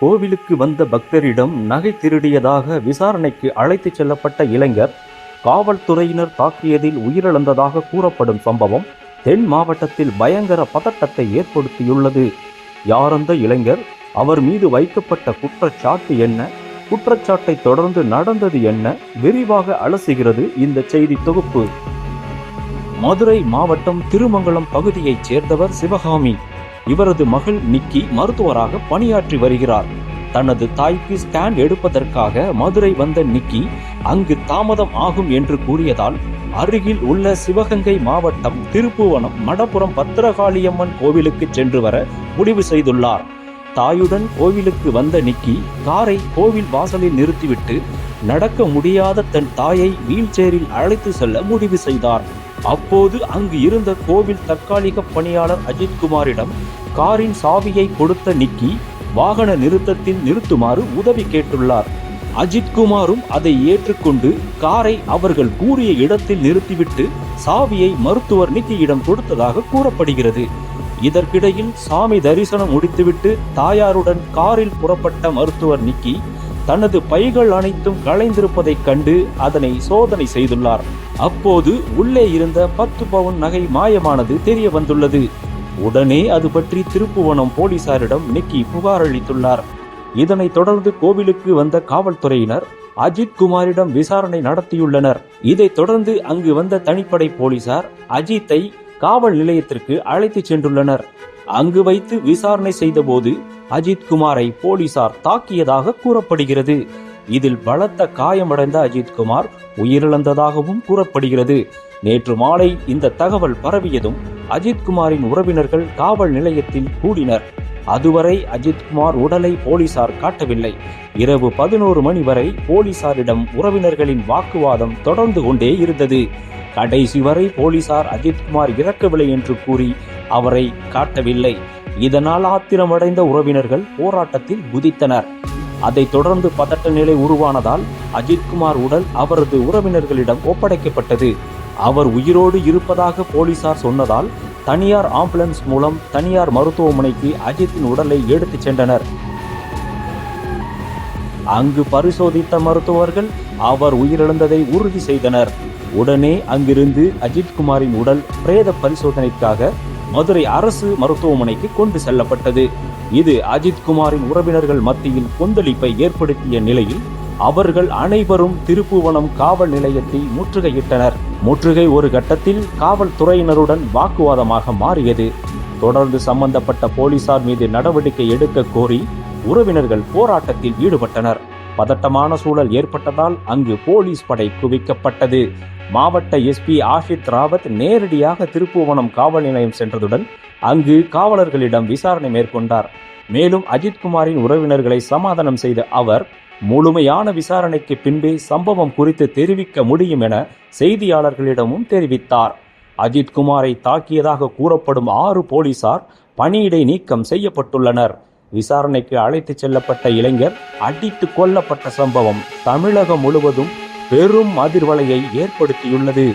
கோவிலுக்கு வந்த பக்தரிடம் நகை திருடியதாக விசாரணைக்கு அழைத்துச் செல்லப்பட்ட இளைஞர் காவல்துறையினர் தாக்கியதில் உயிரிழந்ததாக கூறப்படும் சம்பவம் தென் மாவட்டத்தில் பயங்கர பதட்டத்தை ஏற்படுத்தியுள்ளது. யாரந்த இளைஞர்? அவர் மீது வைக்கப்பட்ட குற்றச்சாட்டு என்ன? குற்றச்சாட்டை தொடர்ந்து நடந்தது என்ன விரிவாக அலசுகிறது இந்த செய்தி தொகுப்பு. மதுரை மாவட்டம் திருமங்கலம் பகுதியைச் சேர்ந்தவர் சிவகாமி. இவரது மகள் நிக்கி மருத்துவராக பணியாற்றி வருகிறார். தனது தாய்க்கு ஸ்கேன் எடுப்பதற்காக மதுரை வந்த நிக்கி அங்கு தாமதம் ஆகும் என்று கூறியதால் அருகில் உள்ள சிவகங்கை மாவட்டம் திருப்புவனம் மடப்புறம் பத்திரகாளியம்மன் கோவிலுக்கு சென்று வர முடிவு செய்துள்ளார். தாயுடன் கோவிலுக்கு வந்த நிக்கி காரை கோவில் வாசலில் நிறுத்திவிட்டு நடக்க முடியாத தன் தாயை வீல் சேரில் அழைத்து செல்ல முடிவு செய்தார். அப்போது அங்கு இருந்த கோவில் தற்காலிக பணியாளர் அஜித்குமாரிடம் காரின் சாவியை கொடுத்த நிக்கி வாகன நிறுத்தத்தில் நிறுத்துமாறு உதவி கேட்டுள்ளார். அஜித்குமாரும் அதை ஏற்றுக்கொண்டு காரை அவர்கள் கூறிய இடத்தில் நிறுத்திவிட்டு சாவியை மருத்துவர் நிக்கியிடம் கொடுத்ததாக கூறப்படுகிறது. இதற்கிடையில் சாமி தரிசனம் முடித்துவிட்டு தாயாருடன் காரில் புறப்பட்ட மருத்துவர் நிக்கி தனது பைகள் அனைத்தும் களைந்திருப்பதைக் கண்டு அதனை சோதனை செய்துள்ளார். அப்போது உள்ளே இருந்த பத்து பவுன் நகை மாயமானது தெரிய வந்துள்ளது. உடனே அது பற்றி திருப்புவனம் போலீசாரிடம் நிக்கி புகார் அளித்துள்ளார். இதனைத் தொடர்ந்து கோவிலுக்கு வந்த காவல்துறையினர் அஜித் குமாரிடம் விசாரணை நடத்தியுள்ளனர். இதைத் தொடர்ந்து அங்கு வந்த தனிப்படை போலீசார் அஜித்தை காவல் நிலையத்திற்கு அழைத்துச் சென்றுள்ளனர். அங்கு வைத்து விசாரணை செய்தபோது அஜித் குமாரை போலீசார் தாக்கியதாக கூறப்படுகிறது. இதில் பலத்த காயமடைந்த அஜித் குமார் உயிரிழந்ததாகவும் கூறப்படுகிறது. நேற்று மாலை இந்த தகவல் பரவியதும் அஜித் குமாரின் உறவினர்கள் காவல் நிலையத்தில் கூடினர். அதுவரை அஜித்குமார் உடலை போலீசார் காட்டவில்லை. இரவு பதினோரு மணி வரை போலீசாரிடம் உறவினர்களின் வாக்குவாதம் தொடர்ந்து கொண்டே இருந்தது. கடைசி வரை போலீசார் அஜித்குமார் இறக்கவில்லை என்று கூறி அவரை காட்டவில்லை. இதனால் ஆத்திரமடைந்த உறவினர்கள் போராட்டத்தில் குதித்தனர். அதைத் தொடர்ந்து பதட்ட நிலை உருவானதால் அஜித்குமார் உடல் அவரது உறவினர்களிடம் ஒப்படைக்கப்பட்டது. அவர் உயிரோடு இருப்பதாக போலீசார் சொன்னதால் தனியார் ஆம்புலன்ஸ் மூலம் தனியார் மருத்துவமனைக்கு அஜித்தின் உடலை எடுத்துச் சென்றனர். அங்கு பரிசோதித்த மருத்துவர்கள் அவர் உயிரிழந்ததை உறுதி செய்தனர். உடனே அங்கிருந்து அஜித்குமாரின் உடல் பிரேத பரிசோதனைக்காக மதுரை அரசு மருத்துவமனைக்கு கொண்டு செல்லப்பட்டது. இது அஜித்குமாரின் உறவினர்கள் மத்தியில் கொந்தளிப்பை ஏற்படுத்திய நிலையில் அவர்கள் அனைவரும் திருப்புவனம் காவல் நிலையத்தை முற்றுகையிட்டனர். முற்றுகை ஒரு கட்டத்தில் காவல்துறையினருடன் வாக்குவாதமாக மாறியது. தொடர்ந்து சம்பந்தப்பட்ட போலீசார் மீது நடவடிக்கை எடுக்க கோரி உறவினர்கள் போராட்டத்தில் ஈடுபட்டனர். பதட்டமான சூழல் ஏற்பட்டதால் அங்கு போலீஸ் படை குவிக்கப்பட்டது. மாவட்ட எஸ்பி ஆஷித் ராவத் நேரடியாக திருப்புவனம் காவல் நிலையம் சென்றதுடன் அங்கு காவலர்களிடம் விசாரணை மேற்கொண்டார். மேலும் அஜித்குமாரின் உறவினர்களை சமாதானம் செய்த அவர் முழுமையான விசாரணைக்கு பின்பே சம்பவம் குறித்து தெரிவிக்க முடியும் என செய்தியாளர்களிடமும் தெரிவித்தார். அஜித்குமாரை தாக்கியதாக கூறப்படும் ஆறு போலீசார் பணியிடை நீக்கம் செய்யப்பட்டுள்ளனர். விசாரணைக்கு அழைத்துச் செல்லப்பட்ட இளைஞர் அடித்து கொல்லப்பட்ட சம்பவம் தமிழகம் முழுவதும் பெரும் அதிர்வலையை ஏற்படுத்தியுள்ளது.